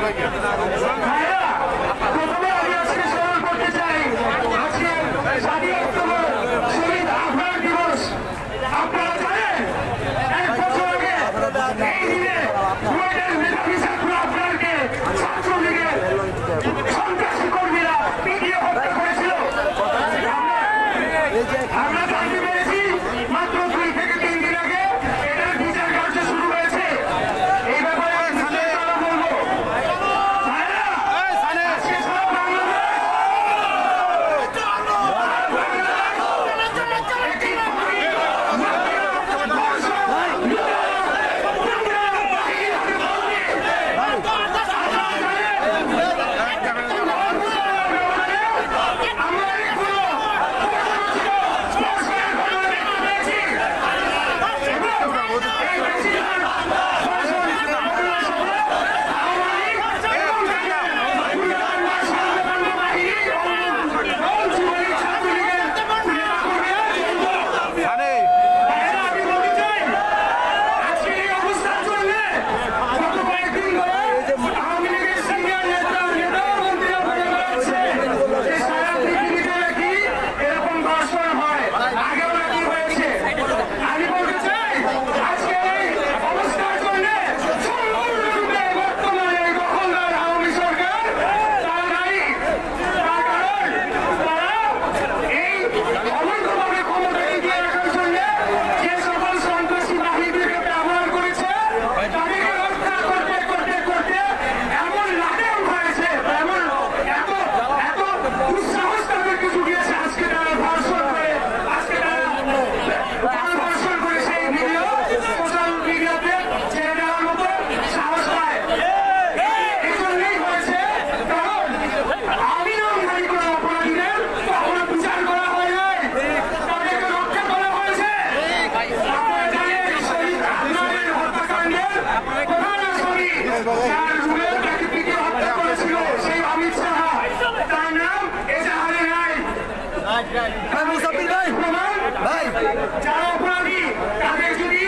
はい! যার রুমে ব্যাকেটিকে সেই অমিত সাহা তার নাম এজাহারে নাই প্রমাণ যারা অপরাধী তাদের যদি